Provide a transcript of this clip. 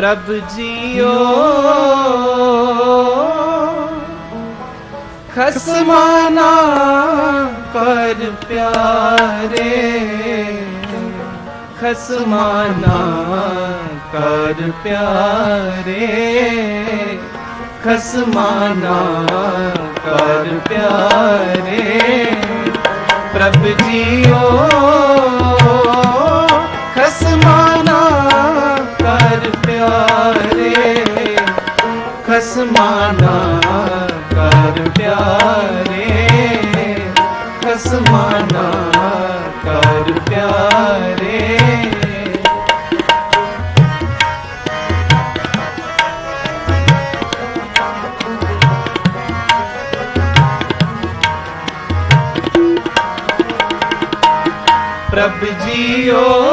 ਪ੍ਰਭ ਜੀਓ। ਖਸਮਾਨਾ ਕਰ ਪਿਆਰੇ। ਖਸਮਾਨਾ ਕਰ ਪਿਆਰੇ। ਖਸਮਾਨਾ ਕਰ ਪਿਆਰੇ। ਪ੍ਰਭ ਜੀਓ। ਕਰ ਪਿਆਰੇ ਖਸਮਾਨਾ ਕਰ ਪਿਆਰੇ ਖਸਮਾਨਾ ਕਰ ਪਿਆਰੇ ਪ੍ਰਭ ਜੀਓ